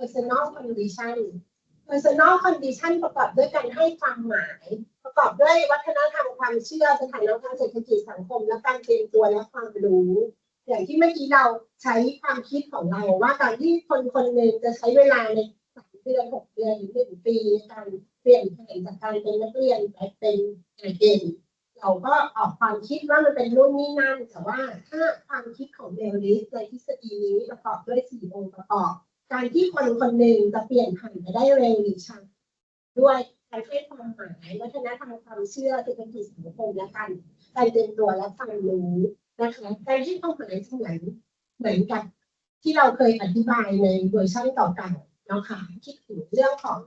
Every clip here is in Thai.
personal condition personal condition ประกอบด้วยการให้ความหมาย ประกอบด้วยวัฒนธรรมความเชื่อสถานะทางเศรษฐกิจสังคม และการเตรียมตัวและความรู้ อย่างที่เมื่อกี้เราใช้ความคิดของเราว่าการที่คนคนหนึ่งจะใช้เวลาในสามเดือนหกเดือนหรือหนึ่งปีการเปลี่ยนแปลงจากการเป็นนักเรียนไปเป็นนายเองเราก็ออกความคิดว่ามันเป็นรุ่นนี้นั่นแต่ว่าถ้าความคิดของเดลิสในทฤษฎีนี้ประกอบด้วยสี่องค์ประกอบ การที่คนคนหนึ่งจะเปลี่ยนผ่านไปได้เร็วหรือช้าด้วยการให้ความหมายวัฒนธรรมความเชื่อเศรษฐกิจสังคมและการการเตรียมตัวและความรู้นะคะการให้ความหมายเหมือนเหมือนกับที่เราเคยอธิบายในเวอร์ชันเก่าๆเนาะค่ะคิดถึงเรื่องของ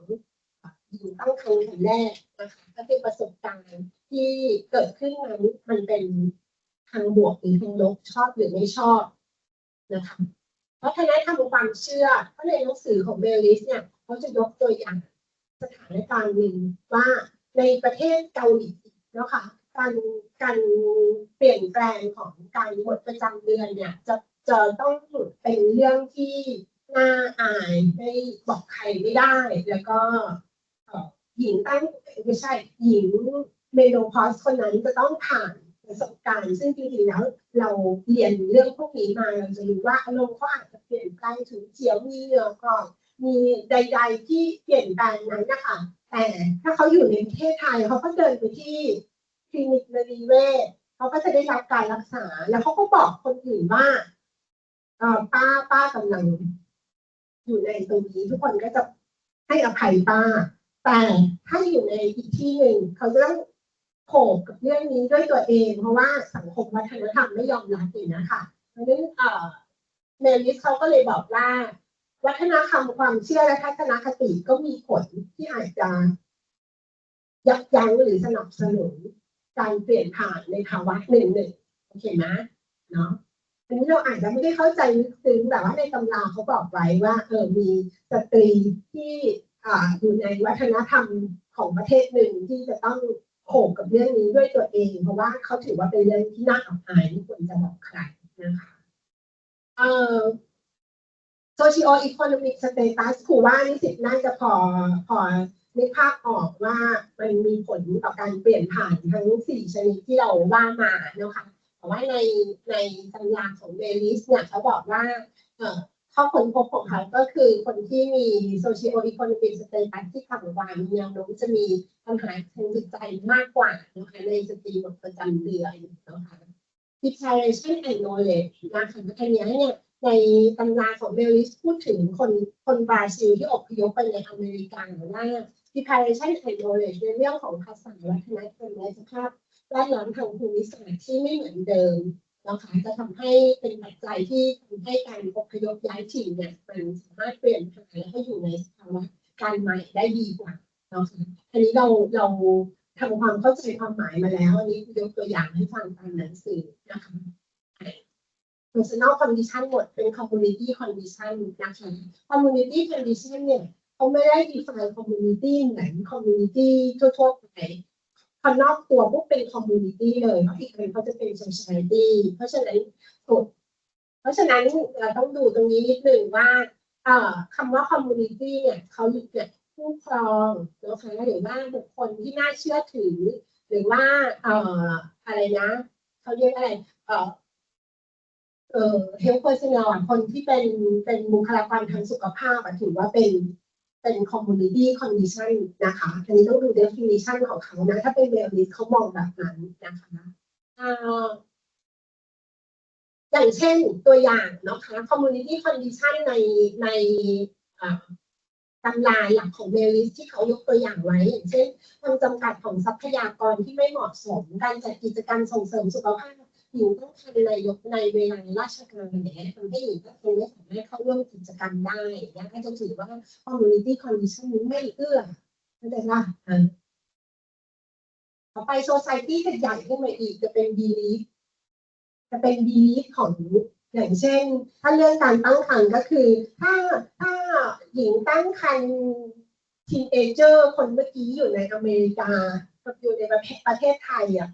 หญิงตั้งครรภ์ครั้งแรกนะคะก็เป็นประสบการณ์ที่เกิดขึ้นนั้นมันเป็นทางบวกหรือทางลบชอบหรือไม่ชอบนะคะ วัฒนธรรมความเชื่อเพราะในหนังสือของเบลลิสเนี่ยเขาจะยกตัวอย่างสถานการณ์หนึ่งว่าในประเทศเกาหลีนะคะการการเปลี่ยนแปลงของการหมดประจำเดือนเนี่ยจะจะต้องเป็นเรื่องที่น่าอายไม่บอกใครไม่ได้ แล้วก็หญิงตั้งไม่ใช่หญิงเมโนพอสคนนั้นจะต้องผ่าน ประสบการณ์ ซึ่งจริงๆแล้วเราเรียนเรื่องพวกนี้มาเราจะรู้ว่าอารมณ์เขาอาจจะเปลี่ยนแปลงถึงเขียวมีเหลืองก่อนมีใด ๆ ที่เปลี่ยนแปลงนั้นนะคะแต่ถ้าเขาอยู่ในประเทศไทยเขาก็เดินไปที่คลินิกนรีเวชเขาก็จะได้รับการรักษา แล้วเขาก็บอกคนอื่นว่าป้าป้ากำลังอยู่ในตรงนี้ทุกคนก็จะให้อภัยป้า แต่ถ้าอยู่ในอีกที่หนึ่งเขาจะต้อง โขกกับเรื่องนี้ด้วยตัวเอง เพราะว่าสังคมวัฒนธรรมไม่ยอมรับอยู่นะคะเพราะฉะนั้นเมลิสเขาก็เลยบอกว่า วัฒนธรรมความเชื่อและทัศนคติก็มีผลที่อาจจะยับยั้งหรือสนับสนุนการเปลี่ยนผ่านในภาวะหนึ่งหนึ่งโอเคไหมเนาะอันนี้เราอาจจะไม่ได้เข้าใจลึกซึ้งแต่ว่าในตำราเขาบอกไว้ว่าเออมีสตรีที่อยู่ในวัฒนธรรมของประเทศหนึ่งที่จะต้อง โขกกับเรื่องนี้ด้วยตัวเอง เพราะว่าเขาถือว่าเป็นเรื่องที่น่าอับอายที่ควรจะบอกใครนะคะเอ่อ socio economic status ครูว่านิสิตน่าจะพอพอนึกภาพออกว่ามันมีผลต่อการเปลี่ยนผ่านทั้งสี่ชนิดที่เราว่ามานะคะแต่ว่าในในตำราของเบลิสเนี่ยเขาบอกว่า เข้อค้นพบของเขาก็คือคนที่มี socio economic status ที่ต่ำกว่ามีแนวโน้มจะมีปัญหาทางจิตใจมากกว่านะคะในสตรีหมดประจำเดือนนะคะ declaration and knowledge นะคะอันนี้เนี่ยในตำราของเบลลิสพูดถึงคนคนบราซิลที่อพยพไปในอเมริกาว่า declaration and knowledge ในเรื่องของภาษาวัฒนธรรมและสภาพแวดล้อมทางภูมิศาสตร์ที่ไม่เหมือนเดิม นะคะจะทำให้เป็นปัจจัยที่ทำให้การอพยพย้ายถิ่นเนี่ยมันสามารถเปลี่ยนผ่านและให้อยู่ในสภาวะการใหม่ได้ดีกว่านะคะอันนี้เราเราทำความเข้าใจความหมายมาแล้ว อันนี้ยกตัวอย่างให้ฟังตามหนังสือนะคะ personal condition หมดเป็น community condition นะคะ community condition เนี่ยเขาไม่ได้ define community เหมือน community ทั่วๆไป คนนอกตัวพวกเป็น community เลยเพราะอีกคนเขาจะเป็น society เพราะฉะนั้นสุดเพราะฉะนั้นเราต้องดูตรงนี้นิดหนึ่งว่าคำว่า community เนี่ยเขาหยุดเนี่ยผู้ครองนะคะหรือว่าบุคคลที่น่าเชื่อถือ หรือว่าเอ่ออะไรนะเขาเรียกอะไรเอ่อเอ่อ health personnel คนที่เป็นเป็นบุคลากรทางสุขภาพถือว่าเป็น เป็น community condition นะคะอันนี้ต้องดู definition ของเขานะ ถ้าเป็นเบลลิสเขามองแบบนั้นนะคะอย่างเช่นตัวอย่างนะคะ community condition ในในตำราหลักของเบลลิสที่เขายกตัวอย่างไว้อย่างเช่นความจำกัดของทรัพยากรที่ไม่เหมาะสม การจัดกิจกรรมส่งเสริมสุขภาพ หญิงต้องทำในยกในเวลาราชการเนี่ยทำให้หญิงก็คงไม่สามารถเข้าร่วมกิจกรรมได้นะก็จะถือว่า community condition นี้ไม่เอื้อเข้าใจป่ะต่อไป society จะใหญ่ขึ้นมาอีกจะเป็น belief จะเป็น belief ของอย่างเช่น ถ้าเรื่องการตั้งครรภ์ก็คือ ถ้าถ้าหญิงตั้งครรภ์ทีนเอเจอร์คนเมื่อกี้อยู่ในอเมริกาอยู่ในประเทศประเทศไทยอะ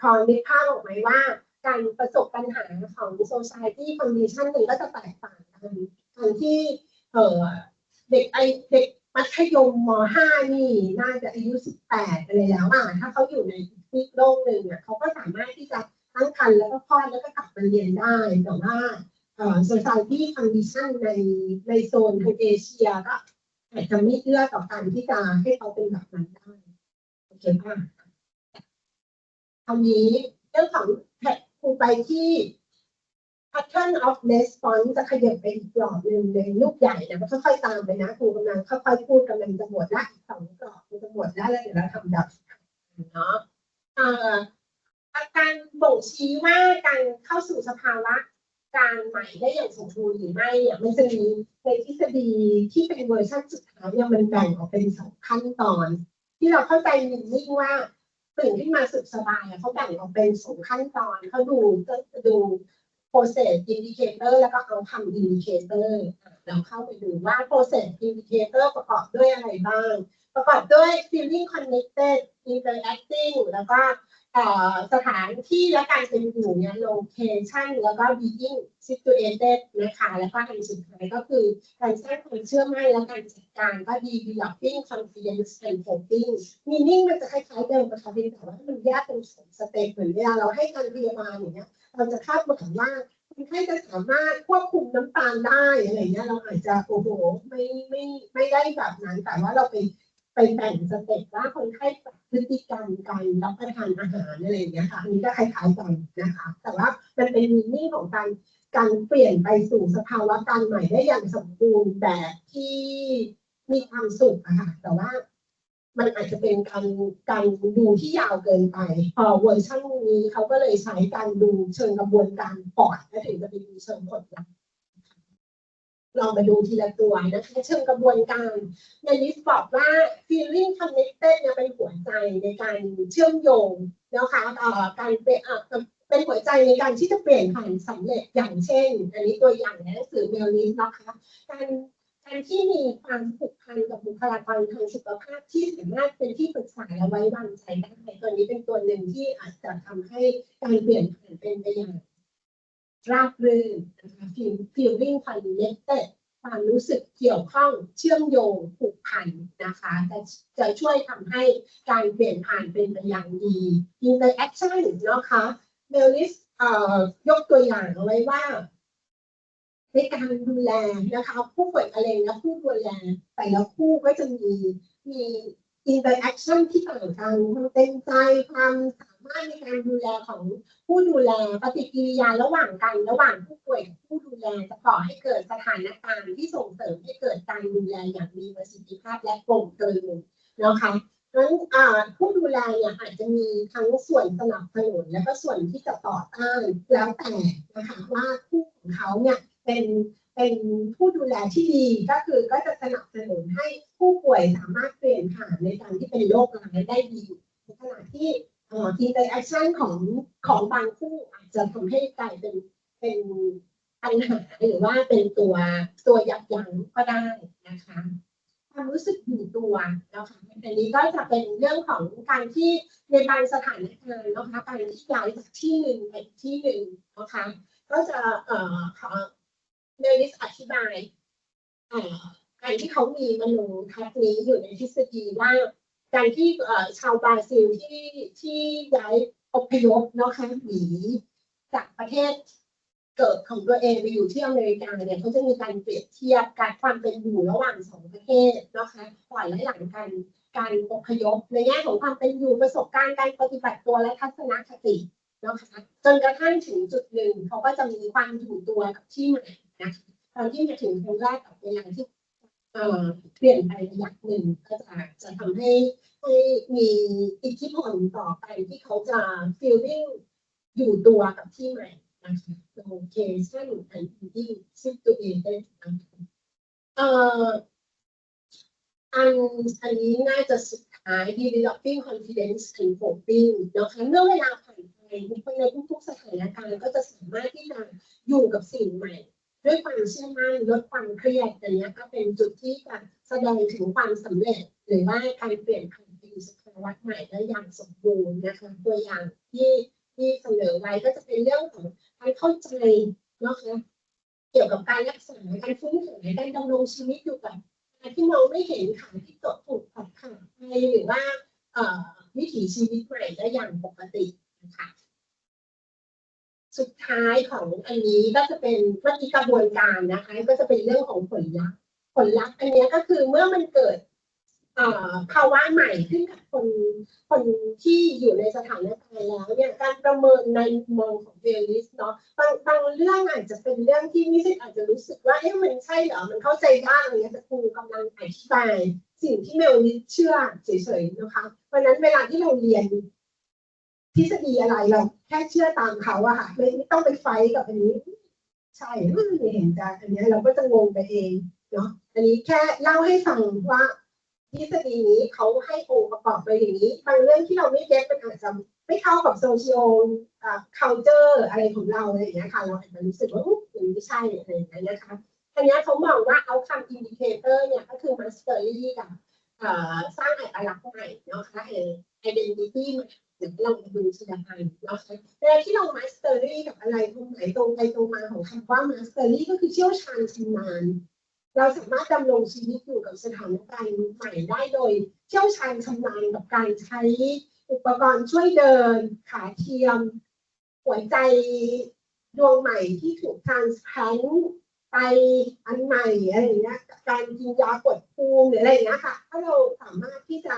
พอนึกภาพออกไหมว่า การประสบปัญหาของ society condition หนึ่งก็จะแตกต่างกันการที่เอ่อเด็กไอเด็กมัธยมมห้านี่น่าจะอายุสิบแปดอะไรแล้วอะถ้าเขาอยู่ในอีกโลกหนึ่งอะเขาก็สามารถที่จะตั้งครรภ์แล้วก็คลอดแล้วก็กลับมาเรียนได้ แต่ว่าเอ่อ society condition ในในโซนทางเอเชียก็อาจจะไม่เอื้อต่อการที่จะให้เขาเป็นแบบนั้นได้โอเคป่ะ คราวนี้เรื่องของแท็กครูไปที่ pattern of response จะขยับไปอีกกรอบหนึ่งในรูปใหญ่นะค่อยๆตามไปนะครูกำลังค่อยๆพูดกำลังจะหมดละอีกสองกรอบมันจะหมดล้วแล้วเดี๋ยวเราทำดับเนาะอาการบ่งชี้ว่าการเข้าสู่สภาวะการใหม่ได้อย่างสมบูรณ์หรือไม่เนี่ยมันจะมีในทฤษฎีที่เป็นเวอร์ชันสุดท้ายเนี่ยมันแบ่งออกเป็นสองขั้นตอน ที่เราเข้าใจนิ่งว่า ตื่นขึ้นมาสุขสบายเขาแบ่งออกเป็นสองขั้นตอนเขาดูก็ดู process indicator แล้วก็ outcome indicator อะเราเข้าไปดูว่า process indicator ประกอบด้วยอะไรบ้าง ประกอบด้วย feeling connected interacting แล้วก็สถานที่และการเป็นอยู่เนี่ย location แล้วก็ being situated นะคะ แล้วก็อันสุดท้ายก็คือการสร้างความเชื่อมั่นและการจัดการก็ developing confidence and coping meaning มันจะคล้ายๆเดิมนะคะเพียงแต่ว่ามันแยกเป็นสองสเต็ปเหมือนเวลาเราให้การพยาบาลอย่างเงี้ยเราจะคาดหวังว่า คนไข้จะสามารถควบคุมน้ำตาลได้อะไรเงี้ยเราอาจจะโอ้โหไม่ไม่ไม่ได้แบบนั้น แต่ว่าเราไปไปแบ่งสเต็ปว่าคนไข้ปรับพฤติกรรมการรับประทานอาหารอะไรเงี้ยค่ะอันนี้ก็คล้ายๆกันนะคะ แต่ว่ามันเป็นมีนิ่ของการการเปลี่ยนไปสู่สภาวะการใหม่ได้อย่างสมบูรณ์แบบที่มีความสุขอะค่ะแต่ว่า มันอาจจะเป็นการการดูที่ยาวเกินไป พอเวอร์ชันนี้เขาก็เลยใช้การดูเชิงกระบวนการปอดและถึงจะไปดูเชิงผลลัพธ์ลองมาดูทีละตัวนะคะเชิงกระบวนการในลิสต์บอกว่า feeling connected เนี่ยเป็นหัวใจในการเชื่อมโยงนะคะเอ่อการเป็นเป็นหัวใจในการที่จะเปลี่ยนผ่านสำเร็จอย่างเช่น อันนี้ตัวอย่างในหนังสือเมลลิสนะคะการ การที่มีความผูกพันกับบุคลากรทางสุขภาพที่สามารถเป็นที่ปรึกษาและไว้วางใจได้ตัวนี้เป็นตัวหนึ่งที่อาจจะทำให้การเปลี่ยนผ่านเป็นไปอย่างราบรื่นนะคะ feel- feeling connected ความรู้สึกเกี่ยวข้องเชื่อมโยงผูกพันนะคะจะจะช่วยทำให้การเปลี่ยนผ่านเป็นไปอย่างดี interaction นะคะเมลลิสเอ่อยกตัวอย่างเอาไว้ว่า ในการดูแลนะคะผู้ป่วยมะเร็งและผู้ดูแลแต่ละคู่ก็จะมีมีอินเตอร์แอคชั่นที่ต่างกันความเต็มใจความสามารถในการดูแลของผู้ดูแลปฏิกิริยาระหว่างกันระหว่างผู้ป่วยกับผู้ดูแลจะก่อให้เกิดสถานการณ์ที่ส่งเสริมให้เกิดการดูแลอย่างมีประสิทธิภาพและกลมกลืนนะคะนั้นผู้ดูแลเนี่ยอาจจะมีทั้งส่วนสนับสนุนและก็ส่วนที่จะต่อต้านแล้วแต่นะคะว่าคู่ของเขาเนี่ย เป็นเป็นผู้ดูแลที่ดีก็คือก็จะสนับสนุนให้ผู้ป่วยสามารถเปลี่ยนผ่านในการที่เป็นโรคร้ายได้ดีในขณะที่เอ่อ interaction ของของบางคู่อาจจะทำให้กลายเป็นเป็นปัญหาหรือว่าเป็นตัวตัวยับยั้งก็ได้นะคะความรู้สึกอยู่ตัวนะคะอันนี้ก็จะเป็นเรื่องของการที่ในบางสถานการณ์นะคะการที่ย้ายจากที่หนึ่งไปที่หนึ่งนะคะก็จะเอ่อขอ เมลิสอธิบายอ่อการที่เขามีมโนทัศน์นี้อยู่ในทฤษฎีว่า การที่เอ่อชาวบราซิลที่ที่ย้ายอพยพนะคะหนีจากประเทศเกิดของตัวเองไปอยู่ที่อเมริกาเนี่ยเขาจะมีการเปรียบเทียบการความเป็นอยู่ระหว่างสองประเทศนะคะก่อนและหลังการการอพยพในแง่ของความเป็นอยู่ประสบการณ์การปฏิบัติตัวและทัศนคตินะคะจนกระทั่งถึงจุดหนึ่งเขาก็จะมีความอยู่ตัวกับที่ใหม่ นะคะตอนที่มาถึงครั้งแรกกับเวลาที่เอ่อเปลี่ยนไประยะหนึ่งก็จะจะทำให้ให้มีอิทธิพลต่อไปที่เขาจะ feeling อยู่ตัวกับที่ใหม่นะคะ location and being situated นะคะเอ่ออันอันนี้น่าจะสุดท้าย developing confidence and coping นะคะเมื่อเวลาผ่านไปในทุกๆสถานการณ์ก็จะสามารถที่จะอยู่กับสิ่งใหม่ ด้วยความเชื่อมั่นลดความเครียดอันนี้ก็เป็นจุดที่จะแสดงถึงความสำเร็จ หรือว่าการเปลี่ยนผ่านไปสู่สภาวะใหม่ได้อย่างสมบูรณ์นะคะตัวอย่างที่ที่เสนอไว้ก็จะเป็นเรื่องของการเข้าใจนะคะเกี่ยวกับการรักษาการฟื้นฟูการดำรงชีวิตอยู่กับขาที่มองไม่เห็นขาที่ตกถูกตัดขาดไปหรือว่าเอ่อวิถีชีวิตใหม่ได้อย่างปกติ สุดท้ายของอันนี้ก็จะเป็นเมื่อกี้กระบวนการนะคะ ก็จะเป็นเรื่องของผลลัพธ์ผลลัพธ์อันนี้ก็คือเมื่อมันเกิดภาวะใหม่ขึ้นกับคนคนที่อยู่ในสถานการณ์แล้วเนี่ยการประเมินในมุมมองของเวลิสเนาะบางบางเรื่องอาจจะเป็นเรื่องที่นิสิตอาจจะรู้สึกว่าเอ๊ะมันใช่เหรอมันเข้าใจยากอะไรเงี้ยแต่ครูกำลังอธิบายสิ่งที่เมลนิสเชื่อเฉยๆนะคะเพราะนั้นเวลาที่เราเรียน ทฤษฎีอะไรเราแค่เชื่อตามเขาอะค่ะไม่ไม่ต้องไปไฟกับอันนี้ ใช่ไม่เห็นจะอันนี้เราก็จะงงไปเองเนาะอันนี้แค่เล่าให้ฟังว่าทฤษฎีนี้เขาให้องค์ประกอบไปอย่างนี้บางเรื่องที่เราไม่เก็ตมันอาจจะไม่เข้ากับโซเชียลอ่า culture อะไรของเราอะไรอย่างเงี้ยค่ะเราอาจจะรู้สึกว่าอุ๊ยมันไม่ใช่อะไรอย่างเงี้ยนะคะอันเนี้ยเขามองว่า outcome indicator เนี่ยก็คือ mastery กับสร้างอัตลักษณ์ใหม่เนาะคะ identity ใหม่ ดี๋ยวเรามาดูทีละอันเนาะเวลาที่เรา mastery กับอะไรตรงไหนตรงไปตรงมาของคำว่า mastery ก็คือเชี่ยวชาญชำนาญเราสามารถดำรงชีวิตอยู่กับสถานการณ์ใหม่ได้โดย เชี่ยวชาญชำนาญกับการใช้อุปกรณ์ช่วยเดิน ขาเทียม หัวใจดวงใหม่ที่ถูก transplant ไปอันใหม่อะไรอย่างเงี้ยกับการกินยากดภูมิหรืออะไรอย่างเงี้ยค่ะถ้าเราสามารถที่จะ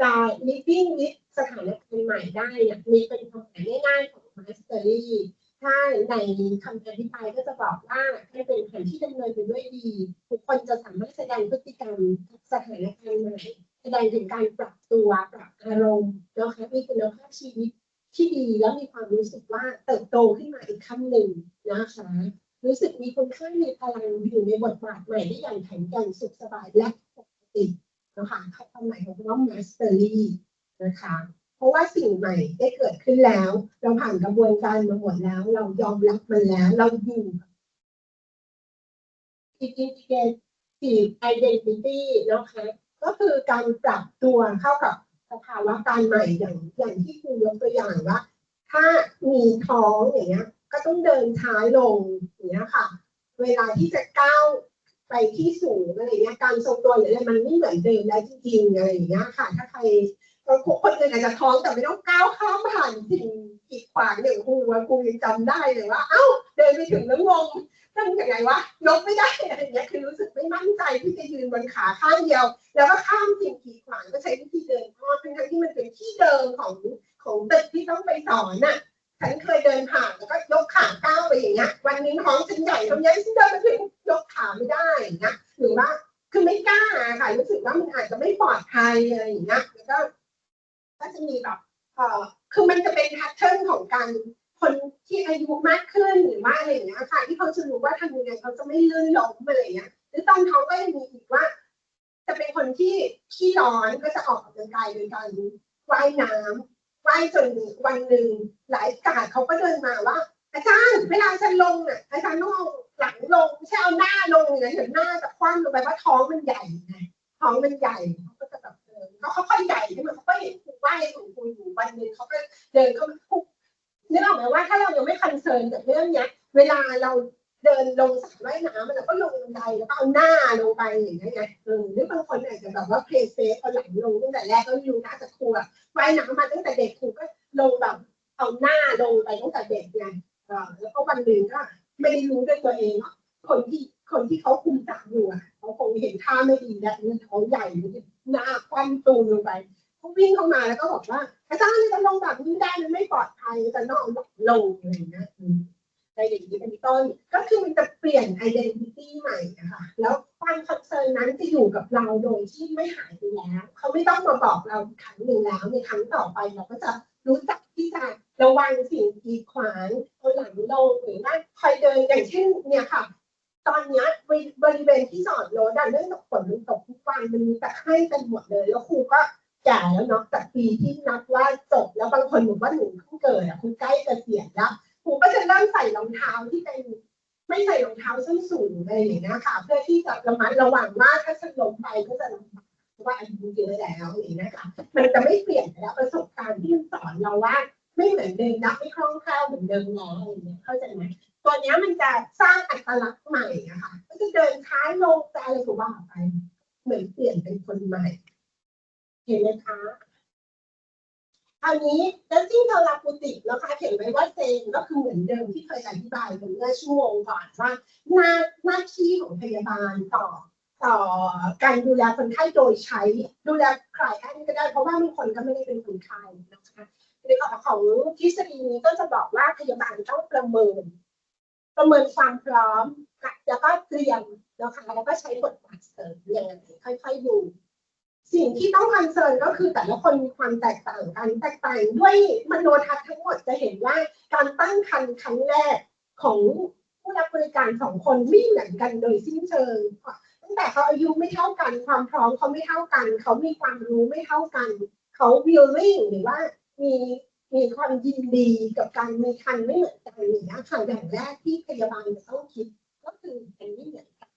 จะ living with สถานการณ์ใหม่ได้เนี่ยมีเป็นความหมายง่ายๆของ mastery ถ้าในคำอธิบายก็จะบอกว่าให้เป็นแผนที่ดำเนินไปด้วยดีทุกคนจะสามารถแสดงพฤติกรรมสถานการณ์ใหม่แสดงถึงการปรับตัวปรับอารมณ์นะคะมีคุณภาพชีวิตที่ดีแล้วมีความรู้สึกว่าเติบโตขึ้นมาอีกขั้นหนึ่งนะคะรู้สึกมีคุณค่ามีพลังอยู่ในบทบาทใหม่ได้อย่างแข็งแกร่งสุขสบายและปกตินะคะความหมายของคำว่า mastery นะคะ เพราะว่าสิ่งใหม่ได้เกิดขึ้นแล้ว เราผ่านกระบวนการมาหมดแล้ว เรายอมรับมันแล้ว เราอยู่กับ integrative identity นะคะก็คือการปรับตัวเข้ากับสภาวะการใหม่อย่างอย่างที่ครูยกตัวอย่างว่า ถ้ามีท้องอย่างเงี้ย ก็ต้องเดินช้าลงอย่างเงี้ยค่ะ เวลาที่จะก้าวไปที่สูงอะไรเงี้ยการทรงตัวหรืออะไรมันไม่เหมือนเดิมแล้วจริงๆอะไรอย่างเงี้ยค่ะ ถ้าใคร คนอื่นอาจจะท้องแต่ไม่ต้องก้าวข้ามผ่านสิ่งกีดขวางอย่างครูว่าครูยังจำได้เลยว่า เอ้าเดินไปถึงแล้วงงทำยังไงวะยกไม่ได้อะไรเงี้ยคือรู้สึกไม่มั่นใจที่จะยืนบนขาข้างเดียว แล้วก็ข้ามสิ่งกีดขวางก็ใช้วิธีเดินอ้อมทั้งที่มันเป็นที่เดิมของของตึกที่ต้องไปสอนน่ะฉันเคยเดินผ่านแล้วก็ยกขาก้าวไปอย่างเงี้ยวันนึงท้องฉันใหญ่ทำยังไงฉันเดินมาถึงยกขาไม่ได้อย่างเงี้ยหรือว่าคือไม่กล้าค่ะรู้สึกว่ามันอาจจะไม่ปลอดภัยอะไรอย่างเงี้ยแล้วก็ ก็จะมีแบบเอ่อคือมันจะเป็นแพทเทิร์นของการคนที่อายุมากขึ้นหรือว่าอะไรอย่างเงี้ยค่ะที่เขาจะรู้ว่าทำยังไงเขาจะไม่ลื่นล้มอะไรอย่างเงี้ยหรือตอนท้องก็ยังมีอีกว่า จะเป็นคนที่ขี้ร้อนก็จะออกกำลังกายโดยการว่ายน้ำไหว้จนวันหนึ่งหลายกาดเขาก็เดินมาว่า อาจารย์เวลาฉันลงน่ะอาจารย์ต้องเอาหลังลงไม่ใช่เอาหน้าลงอย่างนั้นเดี๋ยวหน้าจะคว่ำลงไปเพราะท้องมันใหญ่ไงท้องมันใหญ่เขาก็จะแบบเดินเขาค่อยใหญ่ขึ้นมาเขาก็เห็น ครูไหว้ของครูอยู่วันหนึ่งเขาก็เดินเข้ามาคุกนึกออกไหมว่าถ้าเรายังไม่คอนเซิร์นกับเรื่องเนี้ย เวลาเราเดินลงสระว่ายน้ำมันเราก็ลงบันไดแล้วก็เอาหน้าลงไปอย่างเงี้ยไงเออหรือบางคนอาจจะแบบว่าเพลย์เซฟเอาหลังลงตั้งแต่แรกก็ไม่รู้น่าจะครูอะว่ายน้ำมาตั้งแต่เด็กครูก็ลงแบบเอาหน้าลงไปตั้งแต่เด็กไงเออแล้วก็วันหนึ่งก็ไม่ได้รู้ด้วยตัวเองคนที่คนที่เขาคุมจับอยู่อะเขาคงเห็นท่าไม่ดีแล้วนี่เขาใหญ่หน้าคว่ำตูมลงไป เขาวิ่งเข้ามาแล้วก็บอกว่าอาจารย์จะลงแบบนี้ได้มันไม่ปลอดภัยจารย์ต้องลงอะไรอย่างเงี้ยอืมอะไรอย่างนี้เป็นต้น ก็คือมันจะเปลี่ยน identity ใหม่นะคะแล้วความคอนเซิร์นนั้นจะอยู่กับเราโดยที่ไม่หายไปแล้วเขาไม่ต้องมาบอกเราอีกครั้งหนึ่งแล้วในครั้งต่อไปเราก็จะรู้จักที่จะระวังสิ่งกีดขวางเอาหลังลงหรือว่าคอยเดินอย่างเช่นเนี่ยค่ะ ตอนนี้บริเวณที่จอดรถอะเนื่องจากฝนมันตกทุกวันมันมีตะไคร่กันหมดเลยแล้วครูก็ แก่แล้วเนาะจากปีที่นับว่าจบแล้วบางคนบอกว่าหนูเพิ่งเกิดอะคุณใกล้เกษียณแล้วครูก็จะเริ่มใส่รองเท้าที่เป็นไม่ใส่รองเท้าส้นสูงอะไรอย่างเงี้ยค่ะ เพื่อที่จะระมัดระวังว่าถ้าฉันล้มไปก็จะลำบากเพราะว่าอายุเยอะแล้วอย่างเงี้ยค่ะมันจะไม่เปลี่ยนแล้วประสบการณ์ที่มันสอนเราว่าไม่เหมือนเดิมนับไม่คล่องแคล่วเหมือนเดิมแล้วอะไรอย่างเงี้ยเข้าใจไหมตัวเนี้ยมันจะสร้างอัตลักษณ์ใหม่อะค่ะก็จะเดินท้ายลงจะอะไรก็ว่าไปเหมือนเปลี่ยนเป็นคนใหม่ เห็นไหมคะคราวนี้แล้วที่เราลาปูติกนะคะเขียนไว้ว่าเซนก็คือเหมือนเดิมที่เคยอธิบายไปเมื่อชั่วโมงก่อนว่าหน้าหน้าที่ของพยาบาลต่อต่อการดูแลคนไข้โดยใช้ดูแลใครแอนก็ได้เพราะว่าบางคนก็ไม่ได้เป็นคนไข้นะคะในของทฤษฎีนี้ก็จะบอกว่าพยาบาลต้องประเมิน ประเมินความพร้อมแล้วก็เตรียมนะคะแล้วก็ใช้บทบาทเสริมอยังไงค่อยๆดู สิ่งที่ต้องคอนเซิร์นก็คือแต่ละคนมีความแตกต่างกันแตกต่างด้วยมโนทัศน์ทั้งหมดจะเห็นว่าการตั้งครรภ์ครั้งแรกของผู้รับบริการสองคนไม่เหมือนกันโดยสิ้นเชิงตั้งแต่เขาอายุไม่เท่ากันความพร้อมเขาไม่เท่ากัน เขามีความรู้ไม่เท่ากัน เขา willing หรือว่ามีมีความยินดีกับการมีคันไม่เหมือนกันอย่างนี้ยค่ะอย่างแรกที่พยาบาลจะต้องคิดก็คือเป็นไม่เหมือนกัน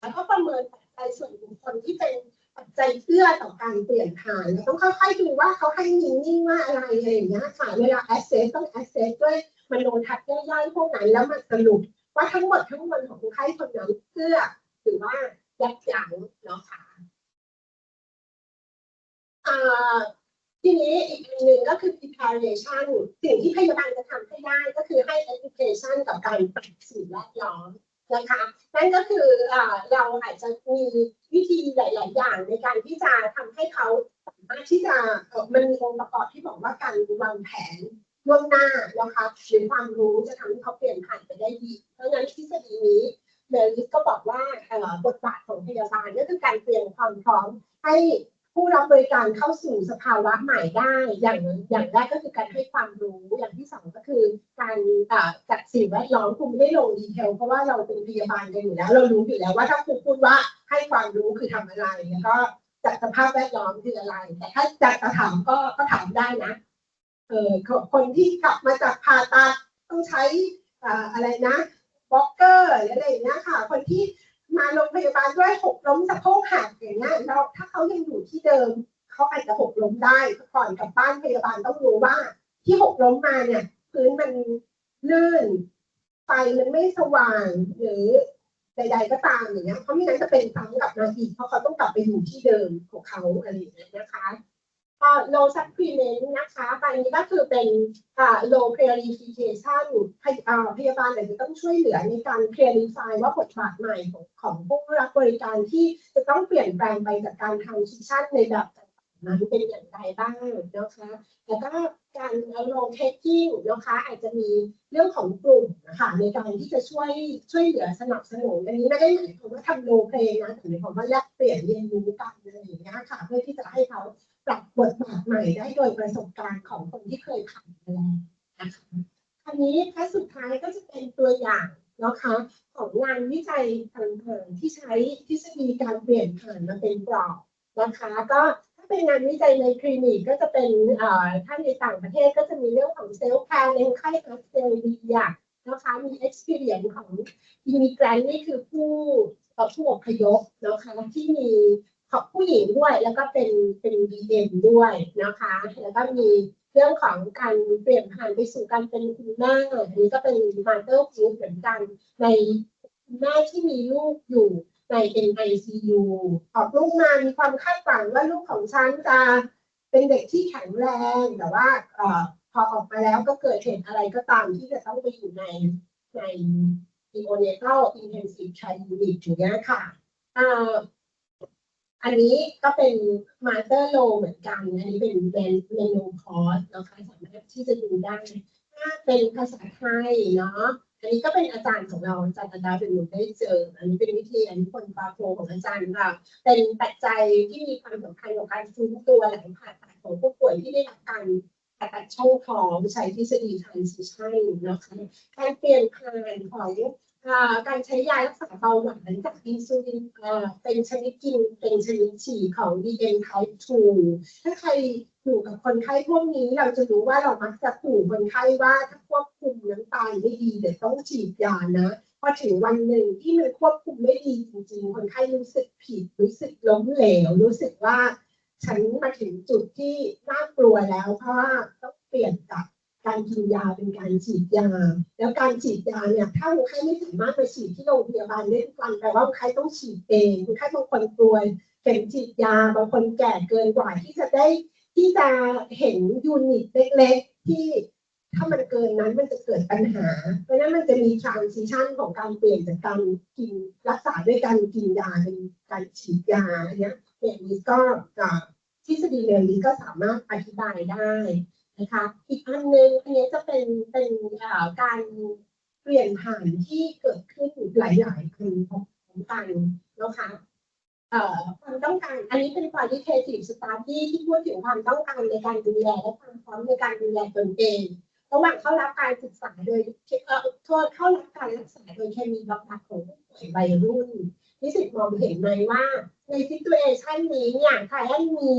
แล้วก็ประเมินปัจจัยส่วนบุคคลที่เป็น ปัจจัยเอื้อต่อการเปลี่ยนผ่านเราต้องค่อยๆดูว่าเขาให้มินนิ่งว่าอะไรอะไรอย่างเงี้ยค่ะเวลา assess ต้อง assess ด้วยมโนทัศน์ย่อยๆพวกนั้นแล้วมาสรุปว่าทั้งหมดทั้งมวลของคนไข้คนนั้นเพื่อหรือว่ายับยั้งเนาะค่ะทีนี้อีกอันหนึ่งก็คือ preparation สิ่งที่พยาบาลจะทำให้ได้ก็คือให้ education กับการปรับสิ่งแวดล้อมนะคะนั่นก็คืออเราอาจจะมี ธีหลาย ๆ อย่างในการที่จะทำให้เขาสามารถที่จะมันมีองค์ประกอบที่บอกว่าการวางแผนล่วงหน้านะคะหรือความรู้จะทำให้เขาเปลี่ยนผ่านไปได้ดี เพราะฉะนั้นทฤษฎีนี้เมลิสก็บอกว่าบทบาทของพยาบาลก็คือการเตรียมความพร้อมให้ ผู้รับบริการเข้าสู่สภาวะใหม่ได้ อย่างอย่างแรกก็คือการให้ความรู้ อย่างที่สองก็คือการจัดสิ่งแวดล้อมคุณไม่ได้ลงดีเทลเพราะว่าเราเป็นพยาบาลกันอยู่แล้ว เรารู้อยู่แล้วว่าถ้าคุณพูดว่าให้ความรู้คือทำอะไรแล้วก็จัดสภาพแวดล้อมคืออะไร แต่ถ้าจัดกระถามก็ก็ถามได้นะ เออคนที่กลับมาจากผ่าตัดต้องใช้อ่าอะไรนะบล็อกเกอร์อะไรอย่างเงี้ยค่ะ คนที่ มาโรงพยาบาลด้วยหกล้มสะโพกหักอย่างเงี้ยเราถ้าเขายังอยู่ที่เดิมเขาอาจจะหกล้มได้ก่อนกลับบ้านพยาบาลต้องรู้ว่า ที่หกล้มมาเนี่ย พื้นมันลื่นไฟมันไม่สว่างหรือใด ๆ ก็ตามอย่างเงี้ยเพราะไม่งั้นจะเป็นซ้ำกลับมาอีกเพราะเขาต้องกลับไปอยู่ที่เดิมของเขาอะไรอย่างเงี้ยนะคะ ก็ low supplement นะคะอันนี้ก็คือเป็นอ่า low clarification พยาบาลอาจจะต้องช่วยเหลือในการ clarify ว่าบทบาทใหม่ของของผู้รับบริการที่จะต้องเปลี่ยนแปลงไปจากการ transition ในแบบนั้นเป็นอย่างไรบ้างนะคะแล้วก็การลงเทคกิ้งนะคะอาจจะมีเรื่องของกลุ่มนะคะในการที่จะช่วยช่วยเหลือสนับสนุนอันนี้ไม่ได้หมายความว่าทำโลเพลนะแต่หมายความว่าแลกเปลี่ยนเรียนรู้กันอะไรอย่างเงี้ยค่ะเพื่อที่จะให้เขา ปรับบทบาทใหม่ได้โดยประสบการณ์ของคนที่เคยผ่านมาแล้วนะคะอันนี้แค่สุดท้ายก็จะเป็นตัวอย่างนะคะของงานวิจัยต่างๆที่ใช้ทฤษฎีการเปลี่ยนผ่านมาเป็นกรอบนะคะ ก็ถ้าเป็นงานวิจัยในคลินิกก็จะเป็นเอ่อถ้าในต่างประเทศก็จะมีเรื่องของเซลล์แพร์ในไข้ออสเตรเลียนะคะมี experience ของอิมิเกรนนี่คือผู้ผู้อพยพนะคะที่มี ของผู้หญิงด้วย แล้วก็เป็นเป็นบีเอ็มด้วยนะคะ แล้วก็มีเรื่องของการเปลี่ยนผ่านไปสู่การเป็นคุณแม่อันนี้ก็เป็นมาเตอร์ฟูดเหมือนกันในแม่ที่มีลูกอยู่ใน NICU ออกลูกมามีความคาดหวังว่าลูกของฉันจะเป็นเด็กที่แข็งแรง แต่ว่าออพอออกมาแล้วก็เกิดเหตุอะไรก็ตามที่จะต้องไปอยู่ในใน neonatal intensive care unit อย่างเงี้ยค่ะ อันนี้ก็เป็น master low เหมือนกัน อันนี้เป็นเป็นเมนูคอร์สนะคะสามารถที่จะดูได้ ถ้าเป็นภาษาไทยเนาะ อันนี้ก็เป็นอาจารย์ของเราอาจารย์ธดาเป็นหนูได้เจอ อันนี้เป็นวิธีอันนี้คนปาโฟของอาจารย์ค่ะ เป็นปัจจัยที่มีความสำคัญของการฟื้นตัวหลังผ่าตัดของผู้ป่วยที่ได้รับการผ่าตัดช่องท้องใช้ทฤษฎี transition นะคะการเปลี่ยนผ่านของอ่า การใช้ยารักษาเบาหวานจากอินซูลินเป็นชนิดกินเป็นชนิดฉี่ของ DM type 2 ถ้าใครอยู่กับคนไข้พวกนี้เราจะรู้ว่าเรามักจะขู่คนไข้ว่าถ้าควบคุมน้ำตาลไม่ดีเดี๋ยวต้องฉีดยานะพอถึงวันหนึ่งที่มันควบคุมไม่ดีจริงๆ คนไข้รู้สึกผิด รู้สึกล้มเหลว รู้สึกว่าฉันมาถึงจุดที่น่ากลัวแล้วเพราะว่าต้องเปลี่ยนจาก การกินยาเป็นการฉีดยา แล้วการฉีดยาเนี่ยถ้าคนไข้ไม่สามารถไปฉีดที่โรงพยาบาลได้ทุกวันแปลว่าคนไข้ต้องฉีดเองคนไข้บางคนกลัวเข็มฉีดยาบางคนแก่เกินกว่าที่จะได้ที่จะเห็นยูนิตเล็กๆที่ถ้ามันเกินนั้นมันจะเกิดปัญหา เพราะนั้นมันจะมี transition ของการเปลี่ยนจากการกินรักษาด้วยการกินยาเป็นการฉีดยาเนี้ยอย่างนี้ก็อ่าทฤษฎีเรื่องนี้ก็สามารถอธิบายได้ นะคะ อีกอันหนึงอันนี้จะเป็นเป็นการเปลี่ยนผ่านที่เกิดขึ้นหลายๆครั้งพร้อมกันนะคะความต้องการ อันนี้เป็น qualitative study ที่พูดถึงความต้องการในการดูแลและความพร้อมในการดูแลตนเองระหว่างเข้ารับการศึกษาโดยเอ่อโทษเข้ารับการรักษาโดยเคมีบำบัดของผู้ป่วยวัยรุ่นนิสิตมองเห็นไหมว่า ในซิตูเอชันนี้เนี่ยค่ะให้มี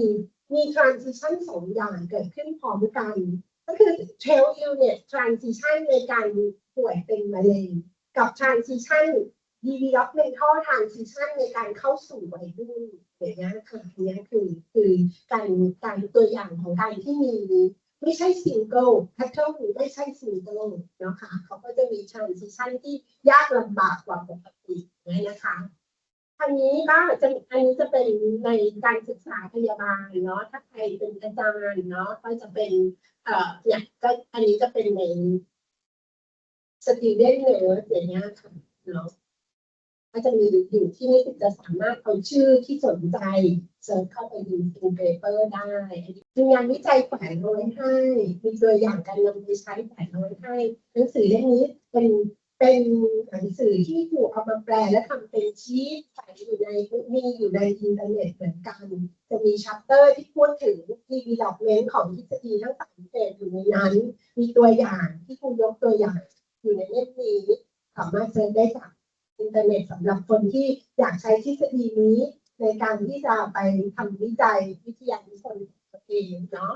มี transition สองอย่างเกิดขึ้นพร้อมกัน ก็คือ tail illness transition ในการป่วยเป็นมะเร็ง กับ transition developmental transition ในการเข้าสู่วัยรุ่นอย่างนี้ยค่ะอันนี้คือคือการการตัวอย่างของการที่มีไม่ใช่ single pattern ไม่ใช่ single นะคะเขาก็จะมี transition ที่ยากลำบากกว่าปกตินะคะ ทางนี้ก็จะอันนี้จะเป็นในการศึกษาพยาบาลเนาะถ้าใครเป็นอาจารย์เนาะก็จะเป็นเอ่อเนี่ยก็อันนี้จะเป็นใน student nurse อย่างเงี้ยค่ะเนาะก็จะมีอยู่ที่นี่จะสามารถเอาชื่อที่สนใจเซิร์ชเข้าไปดูดูเปเปอร์ได้มีงานวิจัยแฝงเอาไว้ให้ มีตัวอย่างการนำไปใช้แฝงเอาไว้ให้หนังสือเล่มนี้เป็น เป็นหนังสือที่ถูกเอามาแปลและทำเป็นชีทใส่อยู่ในมีอยู่ในอินเทอร์เน็ตเหมือนกัน จะมีชัปเตอร์ที่พูดถึง development ของทฤษฎีทั้งสามเฟสอยู่ในนั้น มีตัวอย่างที่คุณยกตัวอย่างอยู่ในเล่มนี้สามารถเจอได้จากอินเทอร์เน็ตสำหรับคนที่อยากใช้ทฤษฎีนี้ ในการที่จะไปทำวิจัยวิทยานิพนธ์ของตัวเองเนาะ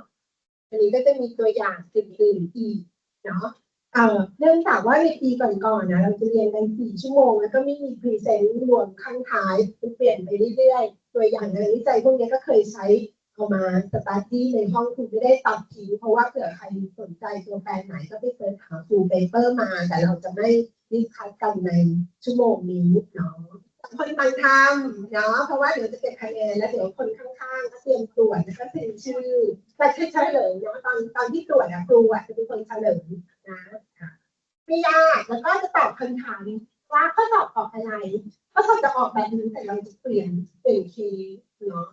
อันนี้ก็จะมีตัวอย่างอื่นๆอีกเนาะ เอ่อเนื่องจากว่าในปีก่อนๆนะเราจะเรียนกันสี่ชั่วโมง แล้วก็ไม่มีพรีเซนต์รวมข้างท้ายมันเปลี่ยนไปเรื่อยๆ ตัวอย่างงานวิจัยพวกนี้ก็เคยใช้เอามาสตาร์ดี้ในห้องคุณไม่ได้ตัดทิ้งเพราะว่าเผื่อใครสนใจตัวแปลไหนก็ไปเสิร์ชหาฟูเปเปอร์มา แต่เราจะไม่ดิสคัสกันในชั่วโมงนี้เนาะคนบางทำเนาะเพราะว่าเดี๋ยวจะเก็บคะแนนแล้วเดี๋ยวคนข้างๆก็เตรียมตรวจแล้วก็เซ็นชื่อแต่ใช่เฉลยเนาะตอนตอนที่ตรวจอะครูอะจะเป็นคนเฉลย นะค่ะไม่ยากแล้วก็จะตอบคำถามว่าข้อสอบออกอะไรข้อสอบจะออกแบบนี้แต่เราจะเปลี่ยนเปลี่ยนคีย์เนาะ